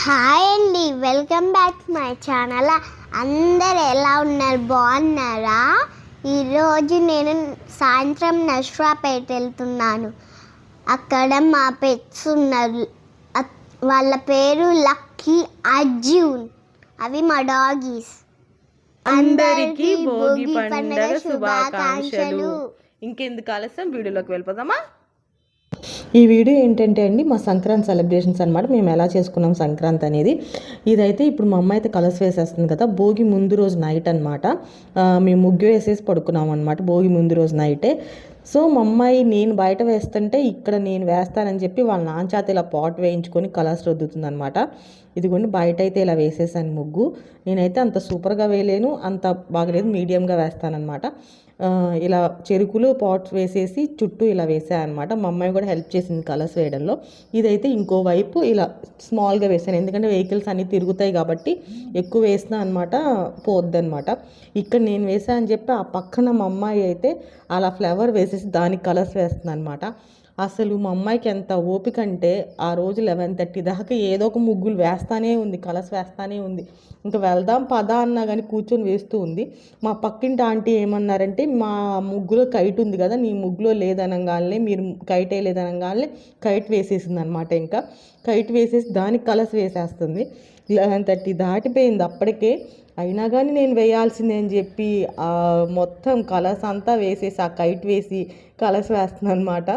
Hi అండి welcome back to my channel. అందరు ఎలా ఉన్నారు? బాగున్నారా? ఈరోజు నేను సాయంత్రం నష్రాపేట వెళ్తున్నాను. అక్కడ మా పెట్స్ ఉన్నారు. వాళ్ళ పేరు లక్కీ అర్జున్. అవి మా డాగీస్. అందరికీ భోగి పండుగ శుభాకాంక్షలు. ఇంకెందుకు ఆలస్యం? వీడియోలోకి వెళ్ళిపోదామా? ఈ వీడియో ఏంటంటే అండి మా సంక్రాంతి సెలబ్రేషన్స్ అనమాట మేము ఎలా చేసుకున్నాం సంక్రాంతి అనేది. ఇదైతే ఇప్పుడు మా అమ్మ అయితే కలర్స్ వేసేస్తుంది కదా భోగి ముందు రోజు నైట్ అనమాట మేము ముగ్గు వేసేసి పడుకున్నాం అనమాట భోగి ముందు రోజు నైటే సో మా అమ్మాయి నేను బయట వేస్తుంటే ఇక్కడ నేను వేస్తానని చెప్పి వాళ్ళ నాన్న చేత ఇలా పాట్ వేయించుకొని కలర్స్ రుద్దుతుంది అనమాట ఇదిగోండి బయట అయితే ఇలా వేసేసాను ముగ్గు. నేనైతే అంత సూపర్గా వేయలేను అంత బాగలేదు మీడియంగా వేస్తానన్నమాట. ఇలా చెరుకులు పాట్స్ వేసేసి చుట్టూ ఇలా వేసాను అనమాట మా అమ్మాయి కూడా హెల్ప్ చేసింది కలర్స్ వేయడంలో. ఇదైతే ఇంకో వైపు ఇలా స్మాల్గా వేసాను. ఎందుకంటే వెహికల్స్ అన్నీ తిరుగుతాయి కాబట్టి ఎక్కువ వేసినా అనమాట పోద్దనమాట ఇక్కడ నేను వేసా అని చెప్పి ఆ పక్కన మా అమ్మాయి అయితే అలా ఫ్లవర్ వేసేసి దానికి కలర్స్ వేస్తుంది అనమాట అసలు మా అమ్మాయికి ఎంత ఓపిక అంటే ఆ రోజు లెవెన్ థర్టీ దాకా ఏదో ఒక ముగ్గులు వేస్తానే ఉంది కలర్స్ వేస్తానే ఉంది. ఇంకా వెళ్దాం పదా అన్నా కానీ కూర్చొని వేస్తూ ఉంది. మా పక్కింటి ఆంటీ ఏమన్నారంటే మా ముగ్గులో కైట్ ఉంది కదా నీ ముగ్గులో లేదనగానే మీరు కైట్ వేయలేదనగానే కైట్ వేసేసింది అనమాట ఇంకా. కైట్ వేసేసి దానికి కలర్స్ వేసేస్తుంది. లెవెన్ థర్టీ దాటిపోయింది అప్పటికే. అయినా కానీ నేను వేయాల్సిందే అని చెప్పి మొత్తం కలర్స్ అంతా వేసేసి ఆ కైట్ వేసి కలర్స్ వేస్తున్నాను అనమాట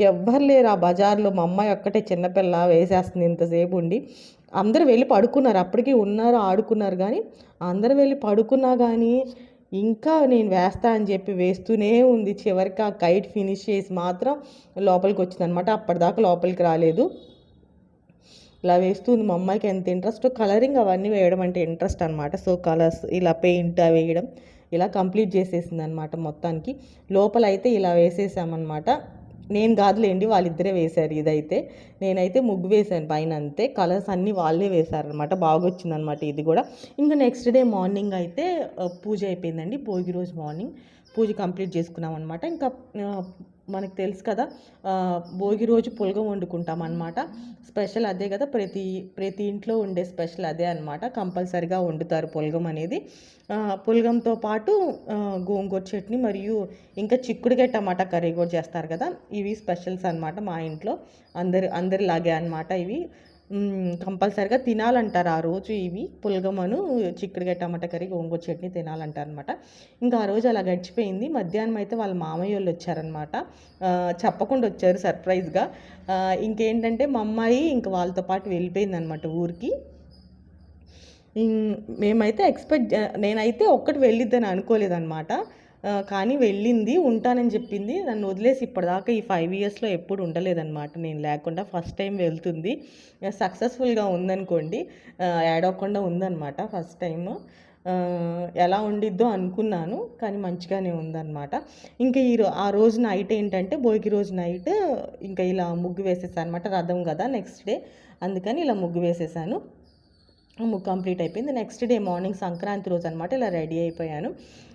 ఎవ్వరు లేరు ఆ బజార్లో. మా అమ్మాయి ఒక్కటే చిన్నపిల్ల వేసేస్తుంది ఇంతసేపు ఉండి. అందరూ వెళ్ళి పడుకున్నారు. అప్పటికి ఉన్నారు ఆడుకున్నారు కానీ అందరూ వెళ్ళి పడుకున్నా కానీ ఇంకా నేను వేస్తా అని చెప్పి వేస్తూనే ఉంది. చివరికి ఆ కైట్ ఫినిష్ చేసి మాత్రం లోపలికి వచ్చిందనమాట. అప్పటిదాకా లోపలికి రాలేదు. ఇలా వేస్తుంది. మా అమ్మాయికి ఎంత ఇంట్రెస్ట్ కలరింగ్ అవన్నీ వేయడం అంటే ఇంట్రెస్ట్ అనమాట. సో కలర్స్ ఇలా పెయింట్ వేయడం ఇలా కంప్లీట్ చేసేసింది అనమాట మొత్తానికి. లోపల అయితే ఇలా వేసేసామన్నమాట నేను కాదులేండి వాళ్ళిద్దరే వేశారు ఇదైతే. నేనైతే ముగ్గు వేశాను పైన అంతే. కలర్స్ అన్నీ వాళ్ళే వేశారనమాట బాగా వచ్చిందనమాట ఇది కూడా. ఇంకా నెక్స్ట్ డే మార్నింగ్ అయితే పూజ అయిపోయిందండి. భోగి రోజు మార్నింగ్ పూజ కంప్లీట్ చేసుకున్నాం అనమాట ఇంకా మనకు తెలుసు కదా భోగి రోజు పులగం వండుకుంటాం అనమాట స్పెషల్ అదే కదా ప్రతి ప్రతి ఇంట్లో ఉండే స్పెషల్ అదే అనమాట కంపల్సరిగా వండుతారు పులగం అనేది. పులగంతో పాటు గోంగూర చట్నీ మరియు ఇంకా చిక్కుడుగా టమాటా కర్రీ కూడా చేస్తారు కదా. ఇవి స్పెషల్స్ అనమాట మా ఇంట్లో. అందరి అందరిలాగే అనమాట ఇవి. కంపల్సరిగా తినాలంటారు ఆ రోజు ఇవి. పులగమను చిక్కుడుకాయ టమాటా కర్రీ గోంగూర చట్నీ తినాలంటారు అనమాట ఇంకా ఆ రోజు అలా గడిచిపోయింది. మధ్యాహ్నం అయితే వాళ్ళ మామయ్య వాళ్ళు వచ్చారనమాట. చెప్పకుండా వచ్చారు సర్ప్రైజ్గా. ఇంకేంటంటే మా అమ్మాయి ఇంకా వాళ్ళతో పాటు వెళ్ళిపోయింది అనమాట ఊరికి మేమైతే ఎక్స్పెక్ట్ నేనైతే ఒక్కటి వెళ్ళిద్దని అనుకోలేదన్నమాట కానీ వెళ్ళింది ఉంటానని చెప్పింది. నన్ను వదిలేసి ఇప్పటిదాకా ఈ ఫైవ్ ఇయర్స్లో ఎప్పుడు ఉండలేదన్నమాట. నేను లేకుండా ఫస్ట్ టైం వెళ్తుంది. సక్సెస్ఫుల్గా ఉందనుకోండి ఏడవకుండా ఉందన్నమాట ఫస్ట్ టైం ఎలా ఉండిద్దో అనుకున్నాను కానీ మంచిగానే ఉందన్నమాట. ఇంకా ఈ ఆ రోజు నైట్ ఏంటంటే భోగి రోజు నైట్ ఇంకా ఇలా ముగ్గు వేసేసాను అనమాట రథం కదా నెక్స్ట్ డే అందుకని ఇలా ముగ్గు వేసేసాను. కంప్లీట్ అయిపోయింది. నెక్స్ట్ డే మార్నింగ్ సంక్రాంతి రోజు అనమాట ఇలా రెడీ అయిపోయాను.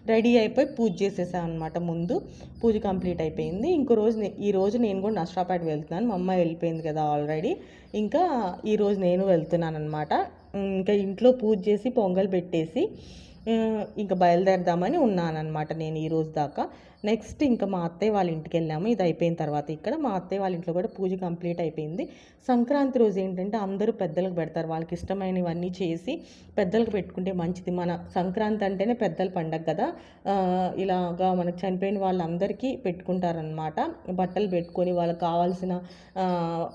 రెడీ అయిపోయి పూజ చేసేసాను అనమాట ముందు. పూజ కంప్లీట్ అయిపోయింది. ఇంకో రోజు ఈ రోజు నేను కూడా నష్టాపేట వెళ్తున్నాను. మా అమ్మాయి వెళ్ళిపోయింది కదా ఆల్రెడీ. ఇంకా ఈరోజు నేను వెళ్తున్నాను అనమాట ఇంకా ఇంట్లో పూజ చేసి పొంగల్ పెట్టేసి ఇంకా బయలుదేరదామని ఉన్నానన్నమాట నేను ఈరోజు దాకా. నెక్స్ట్ ఇంకా మా అత్తయ్య వాళ్ళ ఇంటికి వెళ్ళాము. ఇది అయిపోయిన తర్వాత ఇక్కడ మా అత్తయ్య వాళ్ళ ఇంట్లో కూడా పూజ కంప్లీట్ అయిపోయింది. సంక్రాంతి రోజు ఏంటంటే అందరూ పెద్దలకు పెడతారు. వాళ్ళకి ఇష్టమైనవన్నీ చేసి పెద్దలకు పెట్టుకుంటే మంచిది. మన సంక్రాంతి అంటేనే పెద్దల పండగ కదా. ఇలాగా మనకు చనిపోయిన వాళ్ళందరికీ పెట్టుకుంటారనమాట బట్టలు పెట్టుకొని వాళ్ళకి కావాల్సిన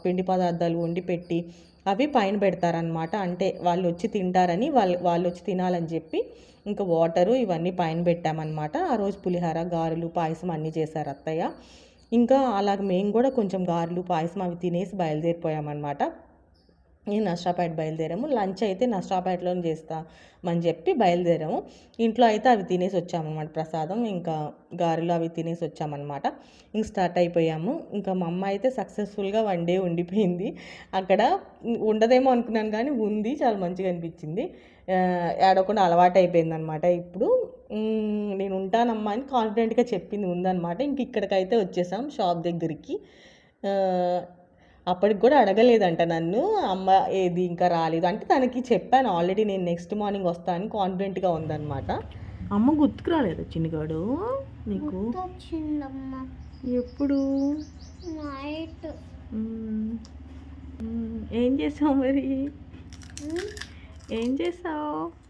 పిండి పదార్థాలు వండి పెట్టి అవి పైన పెడతారనమాట అంటే వాళ్ళు వచ్చి తింటారని వాళ్ళు వాళ్ళు వచ్చి తినాలని చెప్పి ఇంకా వాటరు ఇవన్నీ పైన పెట్టామన్నమాట. ఆ రోజు పులిహార గారెలు పాయసం అన్నీ చేశారు అత్తయ్య. ఇంకా అలాగ మేము కూడా కొంచెం గారెలు పాయసం అవి తినేసి బయలుదేరిపోయామన్నమాట. నేను నష్టాపేట బయలుదేరాము. లంచ్ అయితే నష్టాపేటలో చేస్తామని చెప్పి బయలుదేరాము. ఇంట్లో అయితే అవి తినేసి వచ్చామన్నమాట ప్రసాదం. ఇంకా గారెలు అవి తినేసి వచ్చామన్నమాట. ఇంక స్టార్ట్ అయిపోయాము. ఇంకా మా అమ్మ అయితే సక్సెస్ఫుల్గా వన్ డే ఉండిపోయింది. అక్కడ ఉండదేమో అనుకున్నాను కానీ ఉంది. చాలా మంచిగా అనిపించింది. ఏడవకుండా అలవాటు అయిపోయిందనమాట ఇప్పుడు. నేను ఉంటానమ్మా అని కాన్ఫిడెంట్గా చెప్పింది ఉందన్నమాట. ఇంక ఇక్కడికైతే వచ్చేసాం షాప్ దగ్గరికి. అప్పటికి కూడా అడగలేదంట నన్ను. అమ్మ ఏది ఇంకా రాలేదు. అంటే తనకి చెప్పాను ఆల్రెడీ నేను నెక్స్ట్ మార్నింగ్ వస్తాను కాన్ఫిడెంట్గా ఉందన్నమాట. అమ్మ గుర్తుకు రాలేదు చిన్నగాడు? నీకు? ఎప్పుడు? నైట్. ఏం చేసావు మరి? ఏం చేసావు?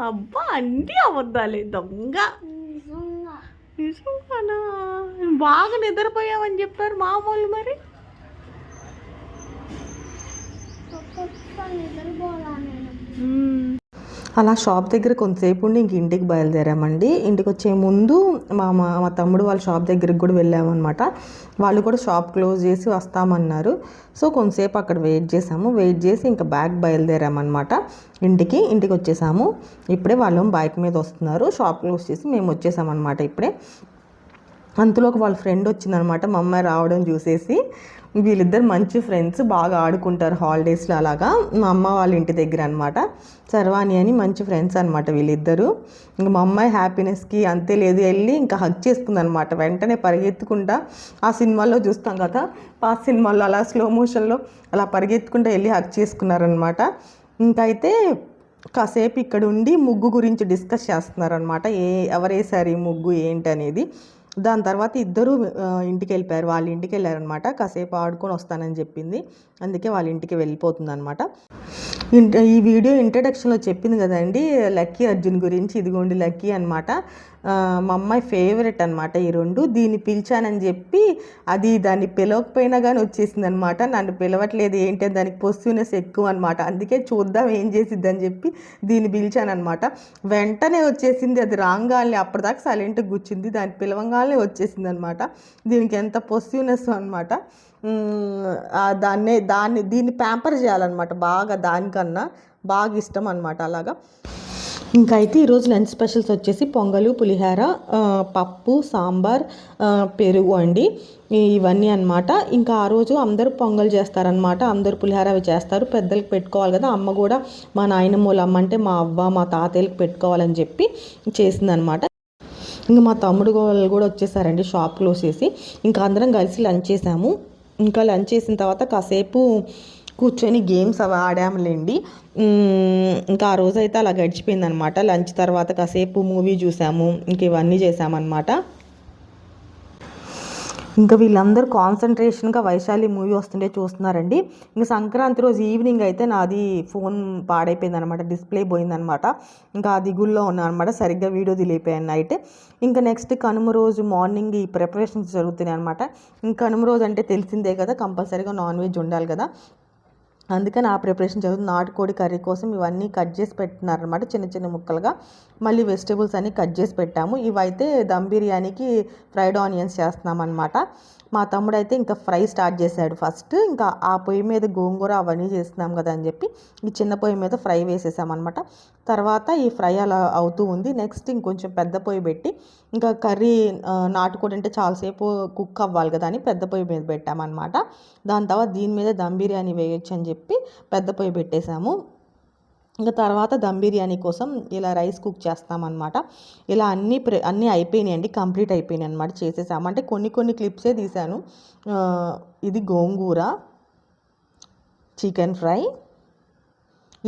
అబ్బా అన్నీ అబద్ధాలే దొంగ. నిజంగానా? బాగా నిద్రపోయావని చెప్పారు మామూలు మరి. నిద్రపోవాలా నేను? అలా షాప్ దగ్గర కొంతసేపు ఉండి ఇంక ఇంటికి బయలుదేరామండి. ఇంటికి వచ్చే ముందు మా మా మా తమ్ముడు వాళ్ళ షాప్ దగ్గరికి కూడా వెళ్ళామన్నమాట. వాళ్ళు కూడా షాప్ క్లోజ్ చేసి వస్తామన్నారు. సో కొంతసేపు అక్కడ వెయిట్ చేసాము. వెయిట్ చేసి ఇంకా బ్యాగ్ బయలుదేరామన్నమాట. ఇంటికి ఇంటికి వచ్చేసాము ఇప్పుడే వాళ్ళు బైక్ మీద వస్తున్నారు. షాప్ క్లోజ్ చేసి మేము వచ్చేసామన్నమాట ఇప్పుడే. అంతలోకి వాళ్ళ ఫ్రెండ్ వచ్చిందనమాట మా అమ్మాయి రావడం చూసేసి. వీళ్ళిద్దరు మంచి ఫ్రెండ్స్ బాగా ఆడుకుంటారు హాలిడేస్లో అలాగా. మా అమ్మ వాళ్ళ ఇంటి దగ్గర అనమాట. సర్వాణి అని మంచి ఫ్రెండ్స్ అనమాట వీళ్ళిద్దరు. ఇంకా మా అమ్మాయి హ్యాపీనెస్కి అంతే లేదు వెళ్ళి ఇంకా హక్ చేసుకుంది అనమాట వెంటనే పరిగెత్తుకుంటా ఆ సినిమాల్లో చూస్తాం కదా ఆ సినిమాల్లో అలా స్లో మోషన్లో అలా పరిగెత్తుకుంటూ వెళ్ళి హక్ చేసుకున్నారనమాట. ఇంకా అయితే కాసేపు ఇక్కడ ఉండి ముగ్గు గురించి డిస్కస్ చేస్తున్నారనమాట. ఏ ఎవరేసారు ఈ ముగ్గు ఏంటి అనేది దాని తర్వాత ఇద్దరు ఇంటికి వెళ్ళిపోయారు వాళ్ళ ఇంటికి వెళ్ళారనమాట కాసేపు ఆడుకొని వస్తానని చెప్పింది. అందుకే వాళ్ళ ఇంటికి వెళ్ళిపోతుంది అనమాట ఈ వీడియో ఇంట్రడక్షన్లో చెప్పింది కదండి లక్కీ అర్జున్ గురించి. ఇదిగోండి లక్కీ అనమాట మా అమ్మాయి ఫేవరెట్ అనమాట ఈ రెండు దీన్ని పిలిచానని చెప్పి అది దాన్ని పిలవకపోయినా కానీ వచ్చేసింది అనమాట నన్ను పిలవట్లేదు ఏంటి దానికి పొస్యూనెస్ ఎక్కువ అనమాట అందుకే చూద్దాం ఏం చేసిద్ది అని చెప్పి దీన్ని పిలిచానమాట వెంటనే వచ్చేసింది అది రాగానే అప్పటిదాకా సైలెంట్గా కూర్చుంది. దాన్ని పిలవంగానే వచ్చేసింది అనమాట దీనికి ఎంత పొస్యూనెస్ అనమాట దాన్నే దాన్ని దీన్ని ప్యాంపర్ చేయాలన్నమాట. బాగా దానికన్నా బాగా ఇష్టం అనమాట అలాగా. ఇంకా అయితే ఈరోజు లంచ్ స్పెషల్స్ వచ్చేసి పొంగలు పులిహోర పప్పు సాంబార్ పెరుగు అండి. ఇవన్నీ అన్నమాట. ఇంకా ఆ రోజు అందరూ పొంగల్ చేస్తారనమాట అందరూ పులిహోర అవి చేస్తారు. పెద్దలకు పెట్టుకోవాలి కదా. అమ్మ కూడా మా నాయనమ్మ వాళ్ళ అమ్మ అంటే మా అవ్వ మా తాతయ్యలకు పెట్టుకోవాలని చెప్పి చేసిందనమాట ఇంకా మా తమ్ముడు వాళ్ళు కూడా వచ్చేసారండి షాప్ క్లోజ్ చేసి. ఇంకా అందరం కలిసి లంచ్ చేసాము. ఇంకా లంచ్ చేసిన తర్వాత కాసేపు కూర్చొని గేమ్స్ అవి ఆడాములేండి. ఇంకా ఆ రోజు అయితే అలా గడిచిపోయింది అనమాట లంచ్ తర్వాత కాసేపు మూవీ చూసాము ఇంక ఇవన్నీ చేసామన్నమాట ఇంకా వీళ్ళందరూ కాన్సన్ట్రేషన్గా వైశాలి మూవీ వస్తుంటే చూస్తున్నారండి. ఇంకా సంక్రాంతి రోజు ఈవినింగ్ అయితే నాది ఫోన్ పాడైపోయింది అనమాట డిస్ప్లే పోయిందనమాట. ఇంకా ఆ దిగుల్లో ఉన్నాను అనమాట సరిగ్గా వీడియో తెలియపోయాను నైట్. ఇంకా నెక్స్ట్ కనుమ రోజు మార్నింగ్ ఈ ప్రిపరేషన్స్ జరుగుతున్నాయి అనమాట ఇంకా కనుమ రోజు అంటే తెలిసిందే కదా కంపల్సరీగా నాన్ వెజ్ ఉండాలి కదా. అందుకని ఆ ప్రిపరేషన్ జరుగుతుంది. నాటుకోడి కర్రీ కోసం ఇవన్నీ కట్ చేసి పెట్టినారనమాట చిన్న చిన్న ముక్కలుగా. మళ్ళీ వెజిటేబుల్స్ అన్నీ కట్ చేసి పెట్టాము. ఇవైతే దమ్ బిర్యానీకి ఫ్రైడ్ ఆనియన్స్ చేస్తున్నాం అనమాట మా తమ్ముడు అయితే ఇంకా ఫ్రై స్టార్ట్ చేశాడు ఫస్ట్. ఇంకా ఆ పొయ్యి మీద గోంగూర అవన్నీ చేస్తున్నాం కదా అని చెప్పి ఈ చిన్న పొయ్యి మీద ఫ్రై వేసేసామన్నమాట. తర్వాత ఈ ఫ్రై అలా అవుతూ ఉంది. నెక్స్ట్ ఇంకొంచెం పెద్ద పొయ్యి పెట్టి ఇంకా కర్రీ నాటుకోడి అంటే చాలాసేపు కుక్ అవ్వాలి కదా అని పెద్ద పొయ్యి మీద పెట్టామన్నమాట. దాని తర్వాత దీని మీద దమ్ బిర్యానీ వేయొచ్చు అని చెప్పి పెద్ద పొయ్యి పెట్టేశాము. ఇంకా తర్వాత దమ్ బిర్యానీ కోసం ఇలా రైస్ కుక్ చేస్తామన్నమాట. ఇలా అన్నీ ప్రే అన్నీ అయిపోయినాయండి కంప్లీట్ అయిపోయినాయి అనమాట చేసేసాము. అంటే కొన్ని కొన్ని క్లిప్సే తీశాను. ఇది గోంగూర చికెన్ ఫ్రై.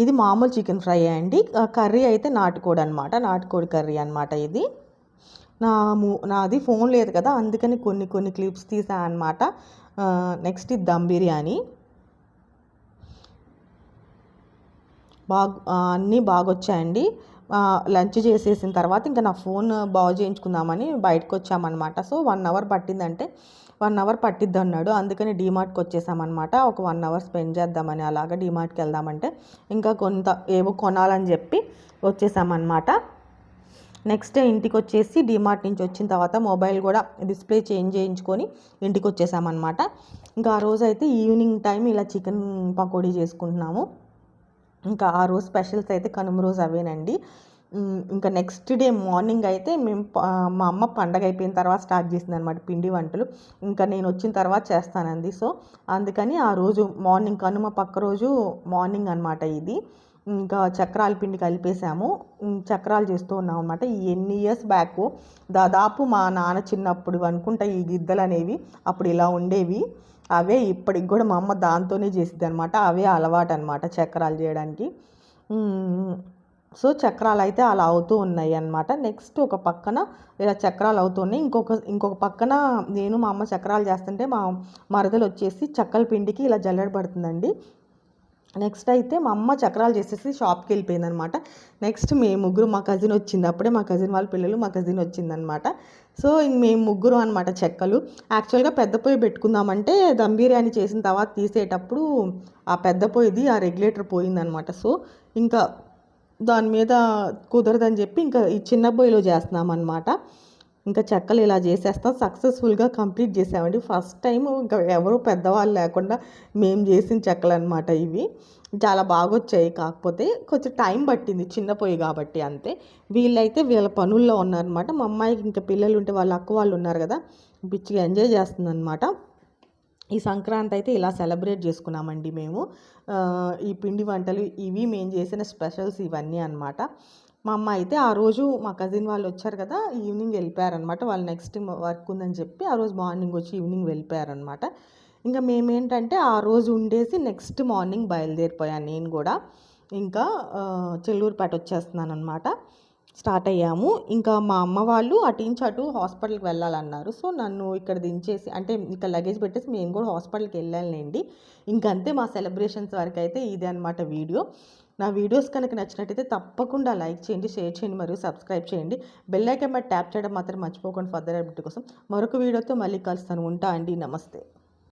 ఇది మామూలు చికెన్ ఫ్రై అండి. కర్రీ అయితే నాటుకోడి అనమాట నాటుకోడి కర్రీ అనమాట ఇది. నా మూ నాది ఫోన్ లేదు కదా అందుకని కొన్ని కొన్ని క్లిప్స్ తీసా అనమాట నెక్స్ట్ ఇది దమ్ బిర్యానీ. బాగా అన్నీ బాగా వచ్చాయండి లంచ్ చేసేసిన తర్వాత ఇంకా నా ఫోన్ బాగు చేయించుకుందామని బయటకు వచ్చామన్నమాట సో వన్ అవర్ పట్టిందంటే వన్ అవర్ పట్టిద్ది అన్నాడు అందుకని డీమార్ట్కి వచ్చేసామన్నమాట ఒక వన్ అవర్ స్పెండ్ చేద్దామని అలాగా డీమార్ట్కి వెళ్దామంటే ఇంకా కొంత ఏవో కొనాలని చెప్పి వచ్చేసామన్నమాట. నెక్స్ట్ డే ఇంటికి వచ్చేసి డిమార్ట్ నుంచి వచ్చిన తర్వాత మొబైల్ కూడా డిస్ప్లే చేంజ్ చేయించుకొని ఇంటికి వచ్చేసామన్నమాట ఇంకా ఆ రోజు అయితే ఈవినింగ్ టైం ఇలా చికెన్ పకోడీ చేసుకుంటున్నాము. ఇంకా ఆ రోజు స్పెషల్స్ అయితే కనుమ రోజు అవేనండి. ఇంకా నెక్స్ట్ డే మార్నింగ్ అయితే మేము మా అమ్మ పండగ అయిపోయిన తర్వాత స్టార్ట్ చేసింది అనమాట పిండి వంటలు. ఇంకా నేను వచ్చిన తర్వాత చేస్తానంది సో అందుకని ఆ రోజు మార్నింగ్ కనుమ పక్క రోజు మార్నింగ్ అనమాట ఇది. ఇంకా చక్రాల పిండి కలిపేసాము చక్రాలు చేస్తూ ఉన్నాం అనమాట ఎన్ని ఇయర్స్ బ్యాక్ దాదాపు మా నాన్న చిన్నప్పుడు అనుకుంటా ఈ గిద్దలు అనేవి అప్పుడు ఇలా ఉండేవి. అవే ఇప్పటికి కూడా మా అమ్మ దాంతోనే చేసిద్ది అనమాట అవే అలవాటు అనమాట చక్రాలు చేయడానికి. సో చక్రాలు అయితే అలా అవుతూ ఉన్నాయి అన్నమాట. నెక్స్ట్ ఒక పక్కన ఇలా చక్రాలు అవుతున్నాయి ఇంకొక ఇంకొక పక్కన నేను మా అమ్మ చక్రాలు చేస్తుంటే మా మరదలు వచ్చేసి చక్కల పిండికి ఇలా జల్లెడ పడుతుందండి. నెక్స్ట్ అయితే మా అమ్మ చక్రాలు చేసేసి షాప్కి వెళ్ళిపోయింది అనమాట నెక్స్ట్ మేము ముగ్గురు మా కజిన్ వచ్చింది. అప్పుడే మా కజిన్ వాళ్ళ పిల్లలు మా కజిన్ వచ్చిందనమాట. సో ఇంక మేము ముగ్గురు అనమాట చెక్కలు. యాక్చువల్గా పెద్ద పొయ్యి పెట్టుకుందామంటే దమ్ బిర్యానీ చేసిన తర్వాత తీసేటప్పుడు ఆ పెద్ద పొయ్యిది ఆ రెగ్యులేటర్ పోయిందనమాట. సో ఇంకా దాని మీద కుదరదని చెప్పి ఇంకా ఈ చిన్న పొయ్యిలో చేస్తున్నాం అనమాట ఇంకా చెక్కలు ఇలా చేసేస్తాం. సక్సెస్ఫుల్గా కంప్లీట్ చేసామండి. ఫస్ట్ టైం ఇంకా ఎవరు పెద్దవాళ్ళు లేకుండా మేము చేసిన చెక్కలు అనమాట ఇవి. చాలా బాగా వచ్చాయి కాకపోతే కొంచెం టైం పట్టింది. చిన్న పొయ్యి కాబట్టి అంతే. వీళ్ళైతే వీళ్ళ పనుల్లో ఉన్నారనమాట మా అమ్మాయికి ఇంకా పిల్లలు ఉంటే వాళ్ళ అక్క వాళ్ళు ఉన్నారు కదా పిచ్చిగా ఎంజాయ్ చేస్తుందన్నమాట. ఈ సంక్రాంతి అయితే ఇలా సెలబ్రేట్ చేసుకున్నామండి మేము. ఈ పిండి వంటలు ఇవి మేము చేసిన స్పెషల్స్ ఇవన్నీ అనమాట మా అమ్మ అయితే ఆ రోజు మా కజిన్ వాళ్ళు వచ్చారు కదా ఈవినింగ్ వెళ్ళిపోయారనమాట వాళ్ళు నెక్స్ట్ వర్క్ ఉందని చెప్పి ఆ రోజు మార్నింగ్ వచ్చి ఈవినింగ్ వెళ్ళిపోయారనమాట ఇంకా మేమేంటంటే ఆ రోజు ఉండేసి నెక్స్ట్ మార్నింగ్ బయలుదేరిపోయాను నేను కూడా. ఇంకా చెల్లూరుపేట వచ్చేస్తున్నాను అనమాట స్టార్ట్ అయ్యాము. ఇంకా మా అమ్మ వాళ్ళు అటు నుంచి అటు హాస్పిటల్కి వెళ్ళాలన్నారు. సో నన్ను ఇక్కడ దించేసి అంటే ఇంకా లగేజ్ పెట్టేసి మేము కూడా హాస్పిటల్కి వెళ్ళాలండి ఇంకంతే మా సెలబ్రేషన్స్ వరకు అయితే ఇదే అనమాట వీడియో నా వీడియోస్ కనుక నచ్చినట్టయితే తప్పకుండా లైక్ చేయండి షేర్ చేయండి మరియు సబ్స్క్రైబ్ చేయండి. బెల్ ఐకాన్ ట్యాప్ చేయడం మాత్రం మర్చిపోకుండా ఫర్దర్ అప్డేట్ కోసం మరొక వీడియోతో మళ్ళీ కలుస్తాను. ఉంటా అండి. నమస్తే.